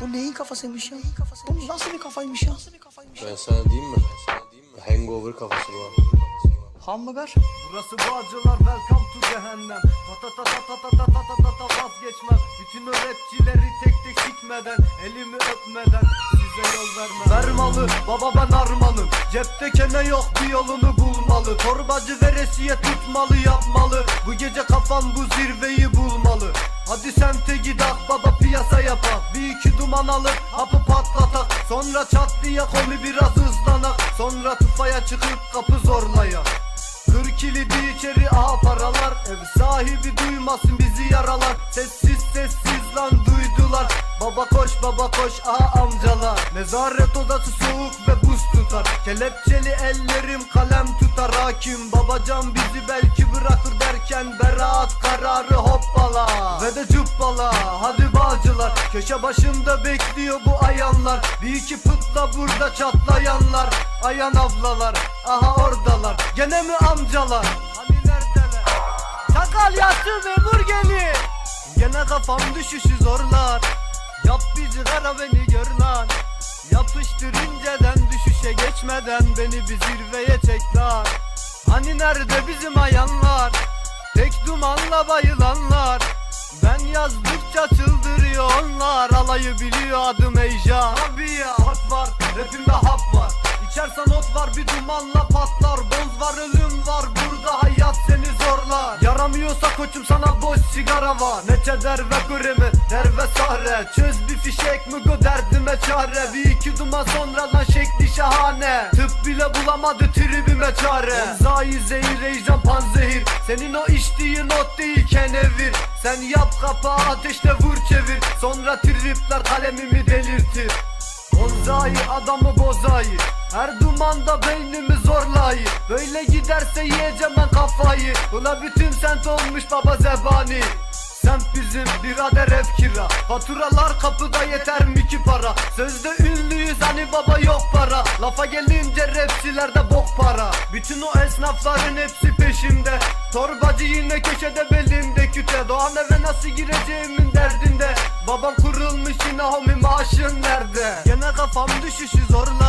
Bu neyin kafasıymış ya? Bu nasıl bir kafaymış ya? Ben sana diyeyim mi? Hangover kafası bu. Hamburger. Burası Bağcılar welcome to cehennem Ta ta ta ta ta ta ta ta ta ta vazgeçmem Bütün o rapçileri tek tek sikmeden Elimi öpmeden size yol vermem Ver malı baba ben armanım Cepte kene yok bir yolunu bulmalı Torbacı veresiye tutmalı yapmalı Bu gece kafam bu zirveyi bulmalı Hadi semte gidak baba piyasa yapak Bir iki duman alıp hapı patlatak. Sonra çat diye komi biraz hızlanak. Sonra tufaya çıkıp kapı zorlayak. Kır kilidi içeri aha paralar. Ev sahibi duymasın bizi yaralar. Sessiz sessiz lan duydular. Baba koş baba koş aha amcalar. Nezaret odası soğuk ve buz tutar. Kelepçeli ellerim kalem tutar. Hakim babacan bizi belki bırakır derken Beraat kararı hoppala Ve de cuppala hadi bağcılar. Köşe başında bekliyor bu ayanlar. Bir iki pıtla burada çatlayanlar. Ayan ablalar aha oradalar. Gene mi amcalar? Hani neredeler? Çakal yattı memur gelir Gene kafam düşüşü zorlar. Yap bir cigara beni gör lan. Yapıştır inceden düşüşe geçmeden Beni bir zirveye çek Hani nerede bizim ayanlar? Tek dumanla bayılanlar Ben yazdıkça çıldırıyor onlar Alayı biliyor adım Ejah Abi ya hak var rapimde hap var. İçersen ot var bir dumanla patlar. Bonz var ölüm var burada hayat seni zorlar. Yaramıyorsa koçum sana boş sigara var. Ne çeder ve kuremi der ve sahre. Çöz bir fişek mi go derdime çare. Bir iki duman sonradan şekli şahane. Tıp bile bulamadı tribime çare. Bonzai zehir ejdan panzehir. Senin o içtiğin ot değil kenevir Sen yap kapağı ateşte vur çevir. Sonra tripler kalemimi delirtir. Bonzai adamı bozayı. Her dumanda beynimi zorlayı. Böyle giderse yiyeceğim ben kafayı. Buna bütün sent olmuş baba zebani Semt bizim birader ev kira. Faturalar kapıda yeter mi ki para? Sözde ünlüyüz hani baba yok para. Lafa gelince rapçilerde bok para. Bütün o esnafların hepsi peşimde. Torbacı yine köşede belinde küte. Doğan eve nasıl gireceğimin derdinde. Babam kurulmuş yine homi maaşın nerede? Gene kafam düşüşü zorla